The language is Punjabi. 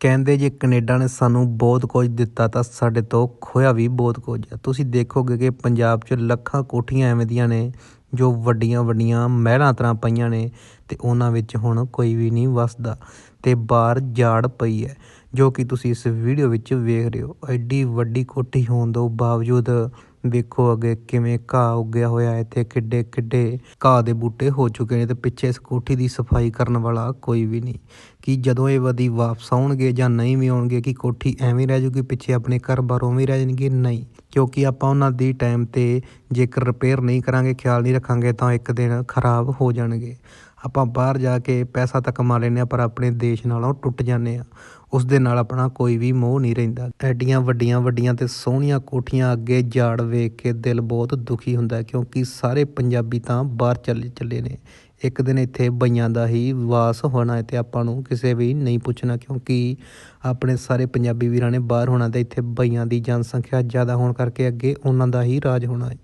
ਕਹਿੰਦੇ ਜੇ ਕੈਨੇਡਾ ਨੇ ਸਾਨੂੰ ਬਹੁਤ ਕੁਝ ਦਿੱਤਾ ਤਾਂ ਸਾਡੇ ਤੋਂ ਖੋਇਆ ਵੀ ਬਹੁਤ ਕੁਝ ਆ। ਤੁਸੀਂ ਦੇਖੋਗੇ ਕਿ ਪੰਜਾਬ 'ਚ ਲੱਖਾਂ ਕੋਠੀਆਂ ਐਵੇਂ ਦੀਆਂ ਨੇ ਜੋ ਵੱਡੀਆਂ ਵੱਡੀਆਂ ਮਹਿਲਾਂ ਤਰ੍ਹਾਂ ਪਈਆਂ ਨੇ ਤੇ ਉਹਨਾਂ ਵਿੱਚ ਹੁਣ ਕੋਈ ਵੀ ਨਹੀਂ ਵਸਦਾ ਤੇ ਬਾਹਰ ਜਾੜ ਪਈ ਹੈ, ਜੋ ਕਿ ਤੁਸੀਂ ਇਸ ਵੀਡੀਓ ਵਿੱਚ ਵੇਖ ਰਹੇ ਹੋ। ਐਡੀ ਵੱਡੀ ਕੋਠੀ ਹੋਣ ਤੋਂ ਬਾਵਜੂਦ ਵੇਖੋ ਅੱਗੇ ਕਿਵੇਂ ਘਾਹ ਉੱਗਿਆ ਹੋਇਆ ਹੈ। ਇੱਥੇ ਕਿੱਡੇ ਕਿੱਡੇ ਘਾਹ ਦੇ ਬੂਟੇ ਹੋ ਚੁੱਕੇ ਨੇ ਤੇ ਪਿੱਛੇ ਇਸ ਕੋਠੀ ਦੀ ਸਫ਼ਾਈ ਕਰਨ ਵਾਲਾ ਕੋਈ ਵੀ ਨਹੀਂ। ਕਿ ਜਦੋਂ ਇਹ ਵਦੀ ਵਾਪਸ ਆਉਣਗੇ ਜਾਂ ਨਹੀਂ ਵੀ ਆਉਣਗੇ, ਕਿ ਕੋਠੀ ਐਵੇਂ ਰਹਿ ਜੂਗੀ, ਪਿੱਛੇ ਆਪਣੇ ਘਰ ਬਾਰ ਉਵੇਂ ਰਹਿ ਜਾਣਗੇ? ਨਹੀਂ। ਕਿਉਂਕਿ ਆਪਾਂ ਉਹਨਾਂ ਦੀ ਟਾਈਮ ਤੇ ਜੇਕਰ ਰਿਪੇਅਰ ਨਹੀਂ ਕਰਾਂਗੇ, ਖਿਆਲ ਨਹੀਂ ਰੱਖਾਂਗੇ, ਤਾਂ ਇੱਕ ਦਿਨ ਖਰਾਬ ਹੋ ਜਾਣਗੇ। ਆਪਾਂ ਬਾਹਰ ਜਾ ਕੇ ਪੈਸਾ ਤਾਂ ਕਮਾ ਲੈਂਦੇ ਹਾਂ, ਪਰ ਆਪਣੇ ਦੇਸ਼ ਨਾਲੋਂ ਟੁੱਟ ਜਾਂਦੇ ਹਾਂ। ਉਸ ਦੇ ਨਾਲ ਆਪਣਾ ਕੋਈ ਵੀ ਮੋਹ ਨਹੀਂ ਰਹਿੰਦਾ। ਐਡੀਆਂ ਵੱਡੀਆਂ ਵੱਡੀਆਂ ਤੇ ਸੋਹਣੀਆਂ ਕੋਠੀਆਂ ਅੱਗੇ ਝਾੜ ਵੇਖ ਕੇ ਦਿਲ ਬਹੁਤ ਦੁਖੀ ਹੁੰਦਾ ਕਿਉਂਕਿ ਸਾਰੇ ਪੰਜਾਬੀ ਤਾਂ ਬਾਹਰ ਚੱਲੇ ਚੱਲੇ ਨੇ। ਇੱਕ ਦਿਨ ਇੱਥੇ ਬਈਆਂ ਦਾ ਹੀ ਵਾਸ ਹੋਣਾ ਹੈ ਤੇ ਆਪਾਂ ਨੂੰ ਕਿਸੇ ਵੀ ਨਹੀਂ ਪੁੱਛਣਾ, ਕਿਉਂਕਿ ਆਪਣੇ ਸਾਰੇ ਪੰਜਾਬੀ ਵੀਰਾਂ ਨੇ ਬਾਹਰ ਹੋਣਾ ਤੇ ਇੱਥੇ ਬਈਆਂ ਦੀ ਜਨਸੰਖਿਆ ਜ਼ਿਆਦਾ ਹੋਣ ਕਰਕੇ ਅੱਗੇ ਉਹਨਾਂ ਦਾ ਹੀ ਰਾਜ ਹੋਣਾ ਹੈ।